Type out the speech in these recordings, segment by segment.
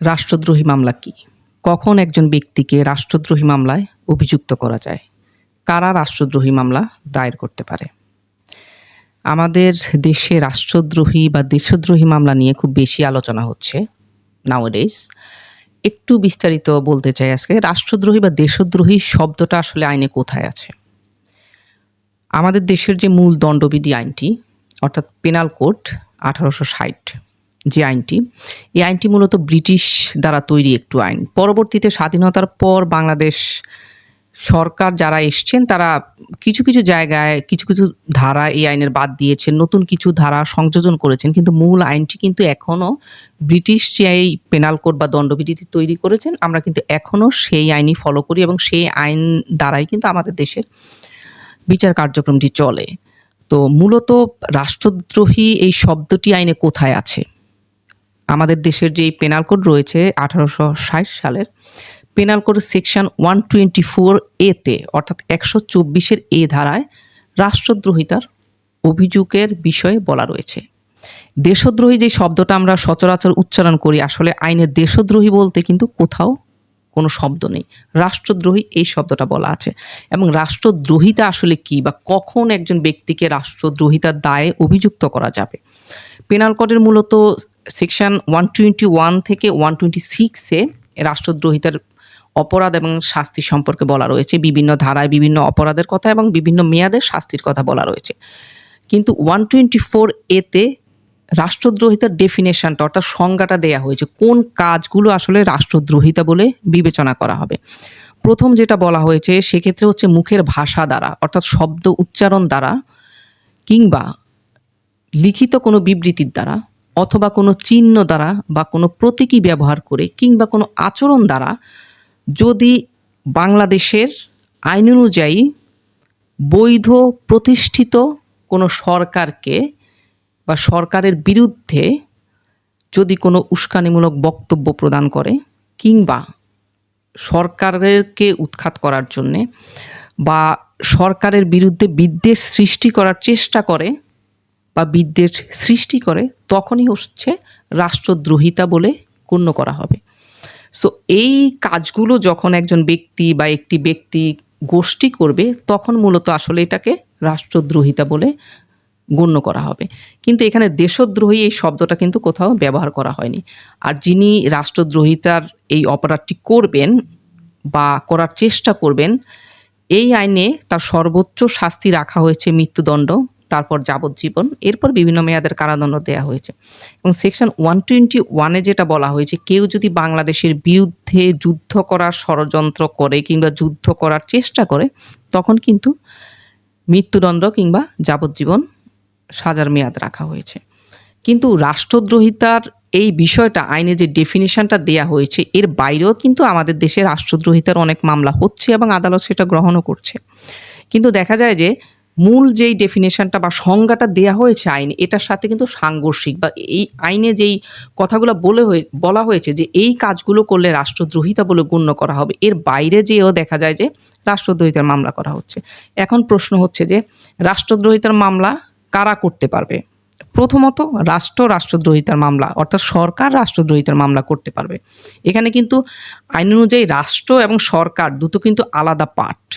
রাষ্ট্রদ্রোহী মামলা কি? কখন একজন ব্যক্তিকে রাষ্ট্রদ্রোহী মামলায় অভিযুক্ত করা যায়? কারা রাষ্ট্রদ্রোহী মামলা দায়ের করতে পারে? আমাদের দেশে রাষ্ট্রদ্রোহী বা দেশদ্রোহী মামলা নিয়ে খুব বেশি আলোচনা হচ্ছে নাওডেজ একটু বিস্তারিত বলতে চাই আজকে, রাষ্ট্রদ্রোহী বা দেশদ্রোহী শব্দটা আসলে আইনে কোথায় আছে? আমাদের দেশের যে মূল দণ্ডবিধি আইনটি, অর্থাৎ পেনাল কোড আঠারোশো ষাট যে আইনটি। এই আইনটি মূলত ব্রিটিশ দ্বারা তৈরি একটু আইন। পরবর্তীতে স্বাধীনতার পর বাংলাদেশ সরকার যারা এসছেন, তারা কিছু কিছু জায়গায়, কিছু কিছু ধারা এই আইনের বাদ দিয়েছেন, নতুন কিছু ধারা সংযোজন করেছেন, কিন্তু মূল আইনটি কিন্তু এখনও ব্রিটিশ যে এই পেনাল কোড বা দণ্ডবিধি তৈরি করেছেন, আমরা কিন্তু এখনও সেই আইনই ফলো করি এবং সেই আইন দ্বারাই কিন্তু আমাদের দেশের বিচার কার্যক্রমটি চলে। তো মূলত রাষ্ট্রদ্রোহী এই শব্দটি আইনে কোথায় আছে? আমাদের দেশের যে পেনাল কোড রয়েছে আঠারোশো ষাট সালের penal code section one twenty four এতে অর্থাৎ একশো চব্বিশের এ ধারায় রাষ্ট্রদ্রোহিতার অভিযোগের বিষয়ে বলা রয়েছে। দেশদ্রোহী যে শব্দটা আমরা সচরাচর উচ্চারণ করি, আসলে আইনে দেশদ্রোহী বলতে কিন্তু কোথাও কোনো শব্দ নেই। রাষ্ট্রদ্রোহী এই শব্দটা বলা আছে। এবং রাষ্ট্রদ্রোহিতা আসলে কি বা কখন একজন ব্যক্তিকে রাষ্ট্রদ্রোহিতার দায়ে অভিযুক্ত করা যাবে? পেনাল কোডের মূলত সেকশন ওয়ান টোয়েন্টি ওয়ান থেকে ওয়ান টোয়েন্টি সিক্সে রাষ্ট্রদ্রোহিতার অপরাধ এবং শাস্তি সম্পর্কে বলা রয়েছে। বিভিন্ন ধারায় বিভিন্ন অপরাধের কথা এবং বিভিন্ন মেয়াদের শাস্তির কথা বলা রয়েছে। কিন্তু ওয়ান টোয়েন্টি ফোর এতে রাষ্ট্রদ্রোহিতার ডেফিনেশনটা অর্থাৎ সংজ্ঞাটা দেয়া হয়েছে, কোন কাজগুলো আসলে রাষ্ট্রদ্রোহিতা বলে বিবেচনা করা হবে। প্রথম যেটা বলা হয়েছে, সেক্ষেত্রে হচ্ছে মুখের ভাষা দ্বারা, অর্থাৎ শব্দ উচ্চারণ দ্বারা কিংবা লিখিত কোনো বিবৃতির দ্বারা অথবা কোনো চিহ্ন দ্বারা বা কোনো প্রতীকী ব্যবহার করে কিংবা কোনো আচরণ দ্বারা যদি বাংলাদেশের আইন অনুযায়ী বৈধ প্রতিষ্ঠিত কোনো সরকারকে বা সরকারের বিরুদ্ধে যদি কোনো উস্কানিমূলক বক্তব্য প্রদান করে কিংবা সরকারেরকে উৎখাত করার জন্যে বা সরকারের বিরুদ্ধে বিদ্বেষ সৃষ্টি করার চেষ্টা করে বা বিদ্বেষ সৃষ্টি করে, তখনই হচ্ছে রাষ্ট্রদ্রোহিতা বলে গণ্য করা হবে। সো এই কাজগুলো যখন একজন ব্যক্তি বা একটি ব্যক্তি গোষ্ঠী করবে, তখন মূলত আসলে এটাকে রাষ্ট্রদ্রোহিতা বলে গণ্য করা হবে। কিন্তু এখানে দেশদ্রোহী এই শব্দটা কিন্তু কোথাও ব্যবহার করা হয়নি। আর যিনি রাষ্ট্রদ্রোহিতার এই অপরাধটি করবেন বা করার চেষ্টা করবেন, এই আইনে তার সর্বোচ্চ শাস্তি রাখা হয়েছে মৃত্যুদণ্ড। তারপর যাবজ্জীবন, এরপর বিভিন্ন মেয়াদের কারাদণ্ড দেওয়া হয়েছে। এবং সেকশন ওয়ান টোয়েন্টি ওয়ানে যেটা বলা হয়েছে, কেউ যদি বাংলাদেশের বিরুদ্ধে যুদ্ধ করার ষড়যন্ত্র করে কিংবা যুদ্ধ করার চেষ্টা করে, তখন কিন্তু মৃত্যুদণ্ড কিংবা যাবজ্জীবন সাজার মেয়াদ রাখা হয়েছে। কিন্তু রাষ্ট্রদ্রোহিতার এই বিষয়টা, আইনে যে ডেফিনেশনটা দেয়া হয়েছে, এর বাইরেও কিন্তু আমাদের দেশে রাষ্ট্রদ্রোহিতার অনেক মামলা হচ্ছে এবং আদালত সেটা গ্রহণও করছে। কিন্তু দেখা যায় যে মূল যেই ডেফিনেশনটা বা সংজ্ঞাটা দেয়া হয়েছে আইনে, এটার সাথে কিন্তু সাংঘর্ষিক বা এই আইনে যেই কথাগুলো বলে হয়ে, বলা হয়েছে যে এই কাজগুলো করলে রাষ্ট্রদ্রোহিতা বলে গণ্য করা হবে, এর বাইরে যেও দেখা যায় যে রাষ্ট্রদ্রোহিতার মামলা করা হচ্ছে। এখন প্রশ্ন হচ্ছে যে রাষ্ট্রদ্রোহিতার মামলা কারা করতে পারবে? প্রথমত রাষ্ট্র রাষ্ট্রদ্রোহিতার মামলা, অর্থাৎ সরকার রাষ্ট্রদ্রোহিতার মামলা করতে পারবে। এখানে কিন্তু আইন অনুযায়ী রাষ্ট্র এবং সরকার দুটো কিন্তু আলাদা পার্ট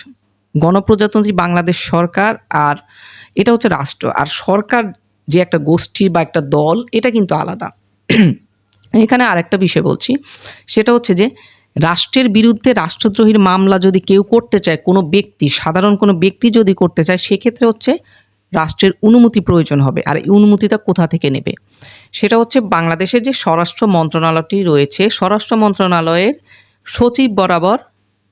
গণপ্রজাতন্ত্রী বাংলাদেশ সরকার আর এটা হচ্ছে রাষ্ট্র। আর সরকার যে একটা গোষ্ঠী বা একটা দল, এটা কিন্তু আলাদা। এখানে আরেকটা বিষয় বলছি। সেটা হচ্ছে যে, রাষ্ট্রের বিরুদ্ধে রাষ্ট্রদ্রোহীর মামলা যদি কেউ করতে চায়, কোনো ব্যক্তি, সাধারণ কোনো ব্যক্তি যদি করতে চায়, সেক্ষেত্রে হচ্ছে রাষ্ট্রের অনুমতি প্রয়োজন হবে। আর এই অনুমতিটা কোথা থেকে নেবে? সেটা হচ্ছে বাংলাদেশের যে স্বরাষ্ট্র মন্ত্রণালয়টি রয়েছে, স্বরাষ্ট্র মন্ত্রণালয়ের সচিব বরাবর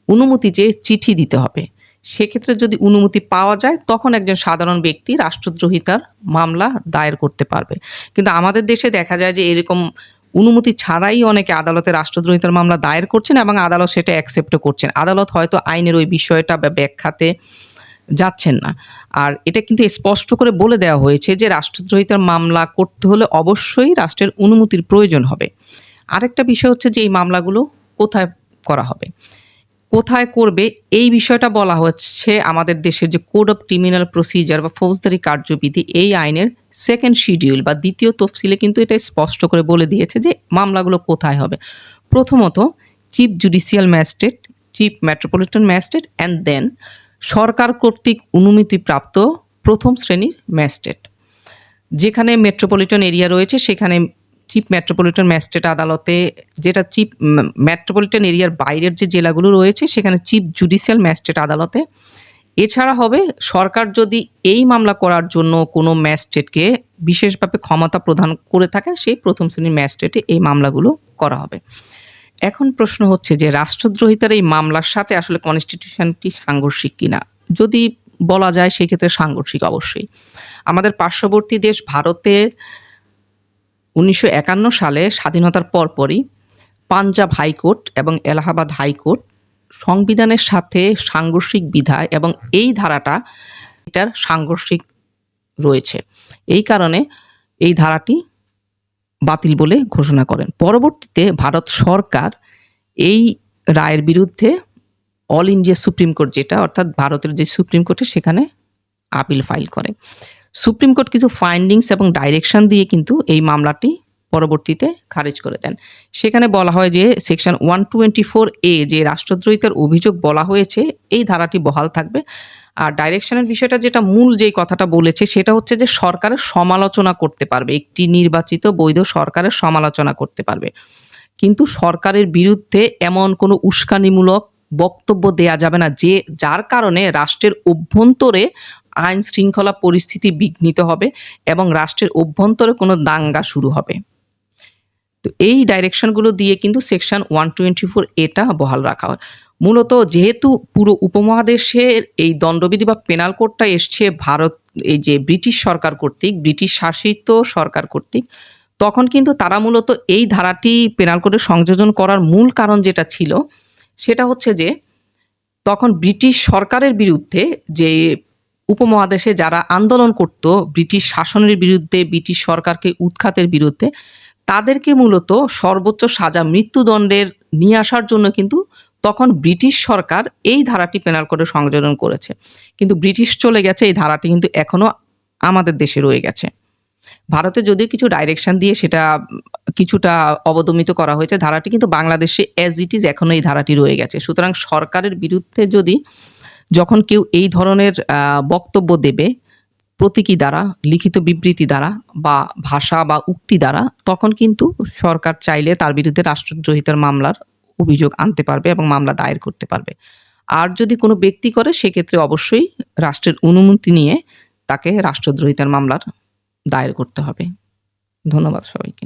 অনুমতি চেয়ে চিঠি দিতে হবে। সেক্ষেত্রে যদি অনুমতি পাওয়া যায়, তখন একজন সাধারণ ব্যক্তি রাষ্ট্রদ্রোহিতার মামলা দায়ের করতে পারবে। কিন্তু আমাদের দেশে দেখা যায় যে এরকম অনুমতি ছাড়াই অনেকে আদালতে রাষ্ট্রদ্রোহিতার মামলা দায়ের করছেন এবং আদালত সেটা অ্যাকসেপ্টও করছেন। আদালত হয়তো আইনের ওই বিষয়টা ব্যাখ্যাতে যাচ্ছেন না। আর এটা কিন্তু স্পষ্ট করে বলে দেওয়া হয়েছে যে রাষ্ট্রদ্রোহিতার মামলা করতে হলে অবশ্যই রাষ্ট্রের অনুমতির প্রয়োজন হবে। আরেকটা বিষয় হচ্ছে যে এই মামলাগুলো কোথায় করা হবে? কোথায় করবে, এই বিষয়টা বলা হচ্ছে আমাদের দেশের যে কোড অফ ক্রিমিনাল প্রসিজার বা ফৌজদারি কার্যবিধি, এই আইনের সেকেন্ড শিডিউল বা দ্বিতীয় তফসিলে কিন্তু এটা স্পষ্ট করে বলে দিয়েছে যে মামলাগুলো কোথায় হবে। প্রথমত chief judicial magistrate chief metropolitan magistrate and then সরকার কর্তৃক অনুমতিপ্রাপ্ত প্রথম শ্রেণির ম্যাজিস্ট্রেট যেখানে মেট্রোপলিটন এরিয়া রয়েছে, সেখানে চিফ মেট্রোপলিটন ম্যাজিস্ট্রেট আদালতে, যেটা চিফ মেট্রোপলিটন এরিয়ার বাইরের যে জেলাগুলো রয়েছে, সেখানে চিফ জুডিশিয়াল ম্যাজিস্ট্রেট আদালতে। এছাড়া হবে, সরকার যদি এই মামলা করার জন্য কোনো ম্যাজিস্ট্রেটকে বিশেষভাবে ক্ষমতা প্রদান করে থাকেন, সেই প্রথম শ্রেণির ম্যাজিস্ট্রেটে এই মামলাগুলো করা হবে। এখন প্রশ্ন হচ্ছে যে, রাষ্ট্রদ্রোহিতার এই মামলার সাথে আসলে কনস্টিটিউশনটি সাংঘর্ষিক কিনা? যদি বলা যায়, সেক্ষেত্রে সাংঘর্ষিক অবশ্যই। আমাদের পার্শ্ববর্তী দেশ ভারতের উনিশশো একান্ন সালে স্বাধীনতার পরপরই পাঞ্জাব হাইকোর্ট এবং এলাহাবাদ হাইকোর্ট সংবিধানের সাথে সাংঘর্ষিক বিধায় এবং এই ধারাটা এটার সাংঘর্ষিক রয়েছে। এই কারণে এই ধারাটি বাতিল বলে ঘোষণা করেন। পরবর্তীতে ভারত সরকার এই রায়ের বিরুদ্ধে অল ইন্ডিয়া সুপ্রিম কোর্ট যেটা, অর্থাৎ ভারতের যে সুপ্রিম কোর্টে সেখানে আপিল ফাইল করে। সুপ্রিম কোর্ট কিছু ফাইন্ডিংস এবং ডাইরেকশন দিয়ে কিন্তু এই মামলাটি পরবর্তীতে খারিজ করে দেন। সেখানে বলা হয় যে section one twenty four A যে রাষ্ট্রদ্রোহিতার অভিযোগ বলা হয়েছে, এই ধারাটি বহাল থাকবে। আর ডাইরেকশনের বিষয়টা যেটা মূল যেই কথাটা বলেছে, সেটা হচ্ছে যে সরকারের সমালোচনা করতে পারবে। একটি নির্বাচিত বৈধ সরকারের সমালোচনা করতে পারবে। কিন্তু সরকারের বিরুদ্ধে এমন কোনো উস্কানিমূলক বক্তব্য দেয়া যাবে না, যে যার কারণে রাষ্ট্রের অভ্যন্তরে আইন শৃঙ্খলা পরিস্থিতি বিঘ্নিত হবে এবং রাষ্ট্রের অভ্যন্তরে কোনো দাঙ্গা শুরু হবে। তো এই ডাইরেকশনগুলো দিয়ে কিন্তু সেকশন ওয়ান টোয়েন্টি ফোর এটা বহাল রাখা হয়। মূলত যেহেতু পুরো উপমহাদেশের এই দণ্ডবিধি বা পেনাল কোডটা এসছে ভারত, এই যে ব্রিটিশ সরকার কর্তৃক, ব্রিটিশ শাসিত সরকার কর্তৃক, তখন কিন্তু তারা মূলত এই ধারাটি পেনাল কোডে সংযোজন করার মূল কারণ যেটা ছিল, সেটা হচ্ছে যে তখন ব্রিটিশ সরকারের বিরুদ্ধে যে উপমহাদেশে যারা আন্দোলন করত ব্রিটিশ শাসনের বিরুদ্ধে, ব্রিটিশ সরকারকে উৎখাতের বিরুদ্ধে, তাদেরকে মূলত সর্বোচ্চ সাজা মৃত্যুদণ্ডের নিয়ে আসার জন্য কিন্তু তখন ব্রিটিশ সরকার এই ধারাটি পেনাল কোডে সংযোজন করেছে। কিন্তু ব্রিটিশ চলে গেছে, এই ধারাটি কিন্তু এখনও আমাদের দেশে রয়ে গেছে। ভারতে যদিও কিছু ডাইরেকশন দিয়ে সেটা কিছুটা অবদমিত করা হয়েছে, ধারাটি কিন্তু বাংলাদেশে অ্যাজ ইট ইজ এখনও এই ধারাটি রয়ে গেছে। সুতরাং সরকারের বিরুদ্ধে যদি যখন কেউ এই ধরনের বক্তব্য দেবে প্রতীকী দ্বারা, লিখিত বিবৃতি দ্বারা বা ভাষা বা উক্তি দ্বারা, তখন কিন্তু সরকার চাইলে তার বিরুদ্ধে রাষ্ট্রদ্রোহিতার মামলার অভিযোগ আনতে পারবে এবং মামলা দায়ের করতে পারবে। আর যদি কোনো ব্যক্তি করে, সেক্ষেত্রে অবশ্যই রাষ্ট্রের অনুমতি নিয়ে তাকে রাষ্ট্রদ্রোহিতার মামলার দায়ের করতে হবে। ধন্যবাদ সবাইকে।